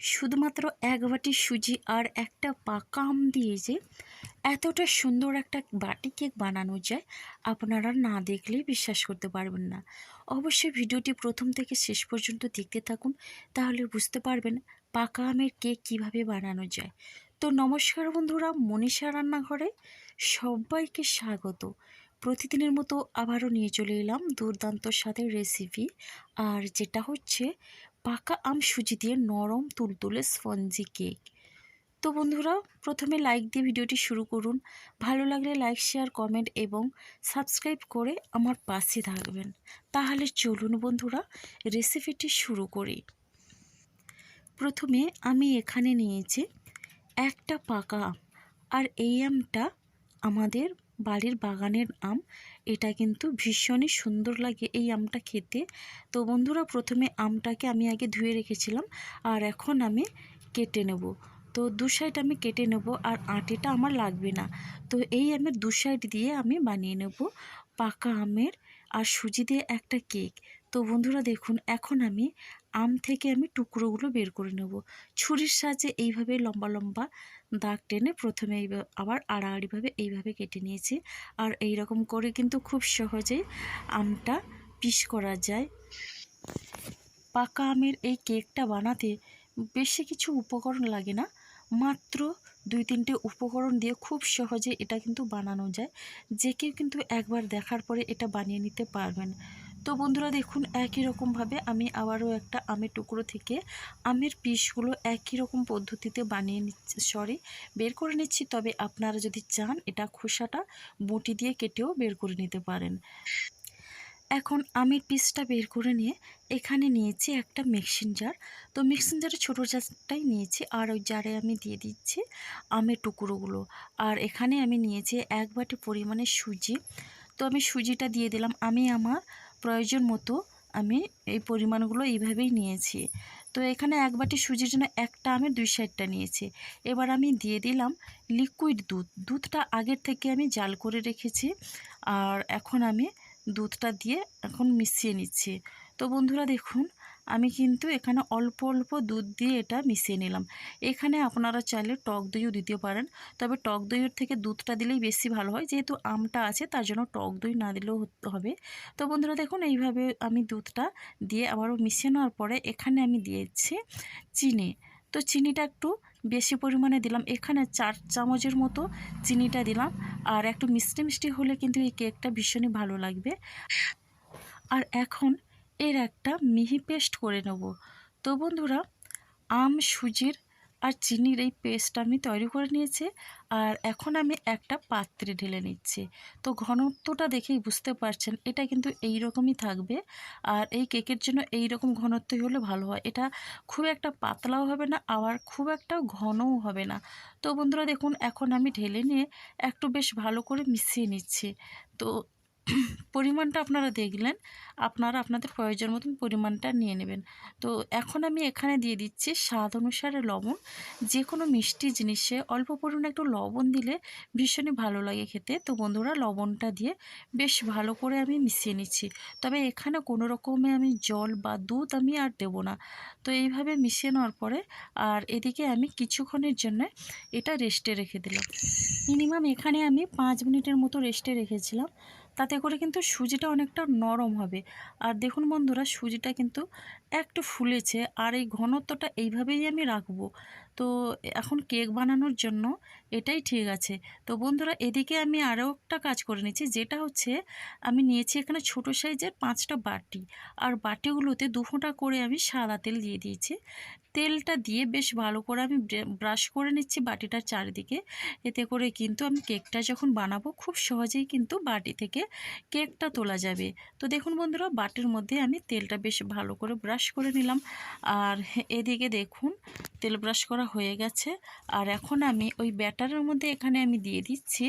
শুধুমাত্র এক বাটি সুজি আর একটা পাকা আম দিয়ে যে এতটা সুন্দর একটা বাটি কেক বানানো যায়, আপনারা না দেখলে বিশ্বাস করতে পারবেন না। অবশ্যই ভিডিওটি প্রথম থেকে শেষ পর্যন্ত দেখতে থাকুন, তাহলে বুঝতে পারবেন পাকা আমের কেক কীভাবে বানানো যায়। তো নমস্কার বন্ধুরা, মনীষা রান্নাঘরে সবাইকে স্বাগত। প্রতিদিনের মতো আবারও নিয়ে চলে এলাম দুর্দান্ত স্বাদের রেসিপি আর যেটা হচ্ছে পাকা আম সুজি দিয়ে নরম তুলতুলে স্পঞ্জি কেক। তো বন্ধুরা, প্রথমে লাইক দিয়ে ভিডিওটি শুরু করুন। ভালো লাগলে লাইক শেয়ার কমেন্ট এবং সাবস্ক্রাইব করে আমার পাশে থাকবেন। তাহলে চলুন বন্ধুরা রেসিপিটি শুরু করি। প্রথমে আমি এখানে নিয়েছি একটা পাকা আম। আর এই আমটা আমাদের বাড়ির বাগানের আম, এটা কিন্তু ভীষণই সুন্দর লাগে এই আমটা খেতে। তো বন্ধুরা, প্রথমে আমটাকে আমি আগে ধুয়ে রেখেছিলাম আর এখন আমি কেটে নেব। তো দু সাইড আমি কেটে নেব আর আটিটা আমার লাগবে না। তো এই আমের দু সাইড দিয়ে আমি বানিয়ে নেব পাকা আমের আর সুজি দিয়ে একটা কেক। তো বন্ধুরা, দেখুন, এখন আমি আম থেকে আমি টুকরোগুলো বের করে নেব। ছুরির সাহায্যে এইভাবে লম্বা লম্বা দাগ টেনে প্রথমে আবার আড়াআড়িভাবে এইভাবে কেটে নিয়েছি। আর এই রকম করে কিন্তু খুব সহজেই আমটা পিস করা যায়। পাকা আমের এই কেকটা বানাতে বেশি কিছু উপকরণ লাগে না। মাত্র দুই তিনটে উপকরণ দিয়ে খুব সহজে এটা কিন্তু বানানো যায়। যে কেউ কিন্তু একবার দেখার পরে এটা বানিয়ে নিতে পারবেন। তো বন্ধুরা দেখুন, একই রকমভাবে আমি আবারও একটা আমের টুকরো থেকে আমের পিসগুলো একই রকম পদ্ধতিতে বানিয়ে নিচ্ছি সরি বের করে নিচ্ছি। তবে আপনারা যদি চান, এটা খোসাটা বটি দিয়ে কেটেও বের করে নিতে পারেন। এখন আমের পিসটা বের করে নিয়ে এখানে নিয়েছি একটা মিক্সিং জার তো মিক্সিং জারে ছোটো জারটাই নিয়েছি, আর ওই জারে আমি দিয়ে দিচ্ছি আমের টুকরোগুলো। আর এখানে আমি নিয়েছি এক বাটি পরিমাণে সুজি। তো আমি সুজিটা দিয়ে দিলাম। আমি আমার প্রয়োজন মতো আমি এই পরিমাণগুলো এইভাবেই নিয়েছি। তো এখানে এক বাটি সুজির জন্য একটা আমি দুই সাইডটা নিয়েছি। এবার আমি দিয়ে দিলাম লিকুইড দুধ। দুধটা আগের থেকে আমি জাল করে রেখেছি আর এখন আমি দুধটা দিয়ে এখন মিশিয়ে নিচ্ছি। তো বন্ধুরা দেখুন আমি কিন্তু এখানে অল্প অল্প দুধ দিয়ে এটা মিশিয়ে নিলাম। এখানে আপনারা চাইলে টক দইও দিতে পারেন। তবে টক দইয়ের থেকে দুধটা দিলেই বেশি ভালো হয়। যেহেতু আমটা আছে, তার জন্য টক দই না দিলেও হবে। তো বন্ধুরা দেখুন, এইভাবে আমি দুধটা দিয়ে আবারও মিশিয়ে নেওয়ার পরে এখানে আমি দিয়েছি চিনি। তো চিনিটা একটু বেশি পরিমাণে দিলাম। এখানে চার চামচের মতো চিনিটা দিলাম। আর একটু মিষ্টি মিষ্টি হলে কিন্তু এই কেকটা ভীষণই ভালো লাগবে। আর এখন এর একটা মিহি পেস্ট করে নেব। তো বন্ধুরা, আম, সুজির আর চিনির এই পেস্ট আমি তৈরি করে নিয়েছি আর এখন আমি একটা পাত্রে ঢেলে নিচ্ছি। তো ঘনত্বটা দেখেই বুঝতে পারছেন, এটা কিন্তু এই রকমই থাকবে আর এই কেকের জন্য এই রকম ঘনত্বই হলে ভালো হয়। এটা খুব একটা পাতলাও হবে না, আবার খুব একটা ঘনও হবে না। তো বন্ধুরা, দেখুন, এখন আমি ঢেলে নিয়ে একটু বেশ ভালো করে মিশিয়ে নিচ্ছি। তো পরিমাণটা আপনারা দেখলেন, আপনারা আপনাদের প্রয়োজন মতন পরিমাণটা নিয়ে নেবেন। তো এখন আমি এখানে দিয়ে দিচ্ছি স্বাদ অনুসারে লবণ। যে কোনো মিষ্টি জিনিসে অল্প পরিমাণে একটু লবণ দিলে ভীষণই ভালো লাগে খেতে। তো বন্ধুরা, লবণটা দিয়ে বেশ ভালো করে আমি মিশিয়ে নিচ্ছি। তবে এখানে কোনো রকমে আমি জল বা দুধ আমি আর দেব না। তো এইভাবে মিশিয়ে নেওয়ার পরে আর এদিকে আমি কিছুক্ষণের জন্য এটা রেস্টে রেখে দিলাম। মিনিমাম এখানে আমি পাঁচ মিনিটের মতো রেস্টে রেখেছিলাম। তাতে করে কিন্তু সুজিটা অনেকটা নরম হবে। আর দেখুন বন্ধুরা, সুজিটা কিন্তু একটু ফুলেছে, আর এই ঘনত্বটা এইভাবেই আমি রাখব। তো এখন কেক বানানোর জন্য এটাই ঠিক আছে। তো বন্ধুরা, এদিকে আমি আরও একটা কাজ করে নিচ্ছি, যেটা হচ্ছে আমি নিয়েছি এখানে ছোট সাইজের পাঁচটা বাটি। আর বাটিগুলোতে দু ফোঁটা করে আমি সাদা তেল দিয়ে দিয়েছি। তেলটা দিয়ে বেশ ভালো করে আমি ব্রাশ করে নিচ্ছি বাটিটার চারিদিকে। এতে করে কিন্তু আমি কেকটা যখন বানাবো, খুব সহজেই কিন্তু বাটি থেকে কেকটা তোলা যাবে। তো দেখুন বন্ধুরা, বাটির মধ্যে আমি তেলটা বেশ ভালো করে ব্রাশ করে নিলাম। আর এদিকে দেখুন, তেল ব্রাশ করা হয়ে গেছে। আর এখন আমি ওই ব্যাটারের মধ্যে এখানে আমি দিয়ে দিচ্ছি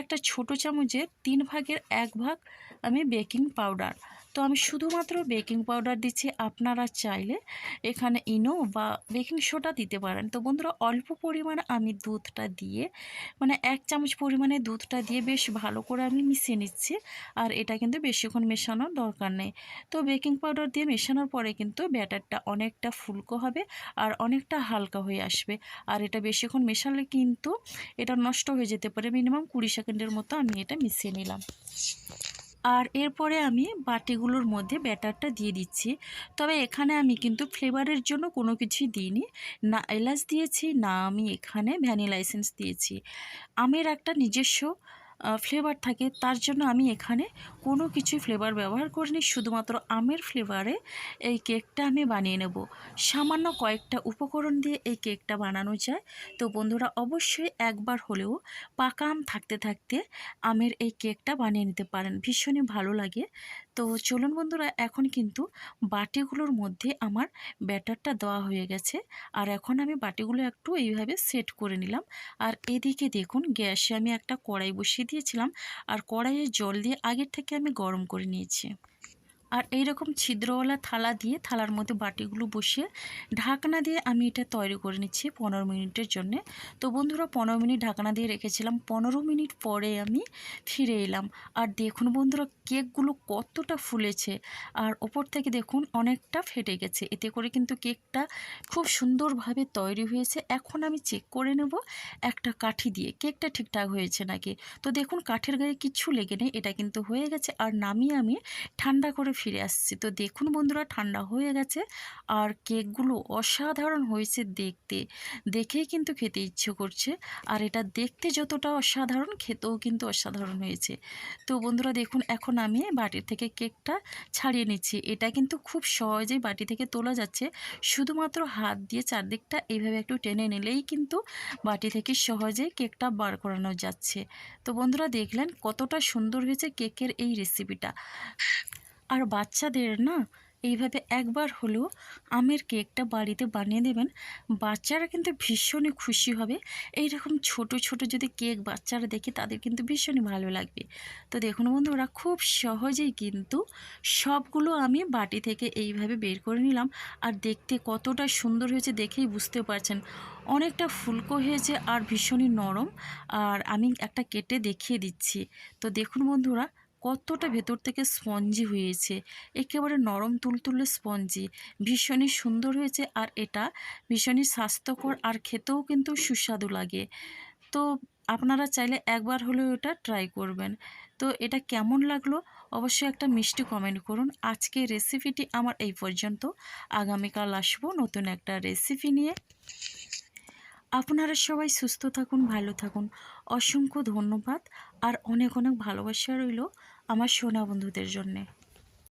একটা ছোট চামচের তিন ভাগের এক ভাগ আমি বেকিং পাউডার। তো আমি শুধুমাত্র বেকিং পাউডার দিচ্ছি আপনারা চাইলে। এখানে ইনো বা বেকিং সোডা দিতে পারেন। তো বন্ধুরা, অল্প পরিমাণে আমি দুধটা দিয়ে মানে এক চামচ পরিমাণে দুধটা দিয়ে বেশ ভালো করে আমি মিশিয়ে নিচ্ছি। আর এটা কিন্তু বেশিক্ষণ মেশানোর দরকার নেই। তো বেকিং পাউডার দিয়ে মেশানোর পরে কিন্তু ব্যাটারটা অনেকটা ফুলকো হবে আর অনেকটা হালকা হয়ে আসবে। আর এটা বেশিক্ষণ মেশালে কিন্তু এটা নষ্ট হয়ে যেতে পারে। মিনিমাম কুড়ি সেকেন্ডের মতো আমি এটা মিশিয়ে নিলাম। আর এরপরে আমি বাটিগুলোর মধ্যে ব্যাটারটা দিয়ে দিচ্ছি। তবে এখানে আমি কিন্তু ফ্লেভারের জন্য কোনো কিছুই দিইনি। না এলাচ দিয়েছি, না আমি এখানে ভ্যানিলাইসেন্স দিয়েছি। আমের একটা নিজস্ব ফ্লেভার থাকে, তার জন্য আমি এখানে কোনো কিছু ফ্লেভার ব্যবহার করিনি। শুধুমাত্র আমের ফ্লেভারে এই কেকটা আমি বানিয়ে নেব। সামান্য কয়েকটা উপকরণ দিয়ে এই কেকটা বানানো যায়। তো বন্ধুরা, অবশ্যই একবার হলেও পাকা আম থাকতে থাকতে আমের এই কেকটা বানিয়ে নিতে পারেন। ভীষণই ভালো লাগে। তো চলুন বন্ধুরা, এখন কিন্তু বাটিগুলোর মধ্যে আমার ব্যাটারটা দেওয়া হয়ে গেছে। আর এখন আমি বাটিগুলো একটু এইভাবে সেট করে নিলাম। আর এদিকে দেখুন, গ্যাসে আমি একটা কড়াই বসিয়ে দিয়েছিলাম। আর কড়াইয়ে জল দিয়ে আগের থেকে আমি গরম করে নিয়েছি। আর এই রকম ছিদ্রওয়ালা থালা দিয়ে থালার মধ্যে বাটিগুলো বসিয়ে ঢাকনা দিয়ে আমি এটা তৈরি করে নিচ্ছি পনেরো মিনিটের জন্য। তো বন্ধুরা, পনেরো মিনিট ঢাকনা দিয়ে রেখেছিলাম। পনেরো মিনিট পরে আমি ফিরে এলাম। আর দেখুন বন্ধুরা কেকগুলো কতটা ফুলেছে। আর ওপর থেকে দেখুন অনেকটা ফেটে গেছে। এতে করে কিন্তু কেকটা খুব সুন্দরভাবে তৈরি হয়েছে। এখন আমি চেক করে নেব একটা কাঠি দিয়ে। কেকটা ঠিকঠাক হয়েছে নাকি? তো দেখুন কাঠের গায়ে কিছু লেগে নেই, এটা কিন্তু হয়ে গেছে। আর নামিয়ে আমি ঠান্ডা করে ফিরে আসছি। তো দেখুন বন্ধুরা, ঠান্ডা হয়ে গেছে। আর কেকগুলো অসাধারণ হয়েছে দেখতে। দেখেই কিন্তু খেতে ইচ্ছে করছে। আর এটা দেখতে যতটা অসাধারণ, খেতেও কিন্তু অসাধারণ হয়েছে। তো বন্ধুরা, দেখুন এখন আমি বাটির থেকে কেকটা ছাড়িয়ে নিচ্ছি। এটা কিন্তু খুব সহজেই বাটি থেকে তোলা যাচ্ছে। শুধুমাত্র হাত দিয়ে চারদিকটা এইভাবে একটু টেনে নিলেই কিন্তু বাটি থেকে সহজেই কেকটা বার করানো যাচ্ছে। তো বন্ধুরা দেখলেন কতটা সুন্দর হয়েছে কেকের এই রেসিপিটা আর বাচ্চাদের না এইভাবে একবার হলেও আমের কেকটা বাড়িতে বানিয়ে দেবেন, বাচ্চারা কিন্তু ভীষণই খুশি হবে। এই রকম ছোট ছোট যদি কেক বাচ্চারা দেখে, তাদের কিন্তু ভীষণই ভালো লাগবে। তো দেখুন বন্ধুরা, খুব সহজেই কিন্তু সবগুলো আমি বাটি থেকে এইভাবে বের করে নিলাম। আর দেখতে কতটা সুন্দর হয়েছে দেখেই বুঝতে পারছেন। অনেকটা ফুলকো হয়েছে আর ভীষণই নরম। আর আমি একটা কেটে দেখিয়ে দিচ্ছি। তো দেখুন বন্ধুরা কতটা ভেতর থেকে স্পঞ্জি হয়েছে, একেবারে নরম তুলতুলে স্পঞ্জি, ভীষণই সুন্দর হয়েছে আর এটা ভীষণই স্বাস্থ্যকর আর খেতেও কিন্তু সুস্বাদু লাগে। তো আপনারা চাইলে একবার হলেও এটা ট্রাই করবেন। তো এটা কেমন লাগল অবশ্যই একটা মিষ্টি কমেন্ট করুন। আজকে রেসিপিটি আমার এই পর্যন্ত। আগামীকাল আসব নতুন একটা রেসিপি নিয়ে। আপনারা সবাই সুস্থ থাকুন, ভালো থাকুন। অসংখ্য ধন্যবাদ। আর অনেক অনেক ভালোবাসা রইল আমার সোনা বন্ধুদের জন্যে।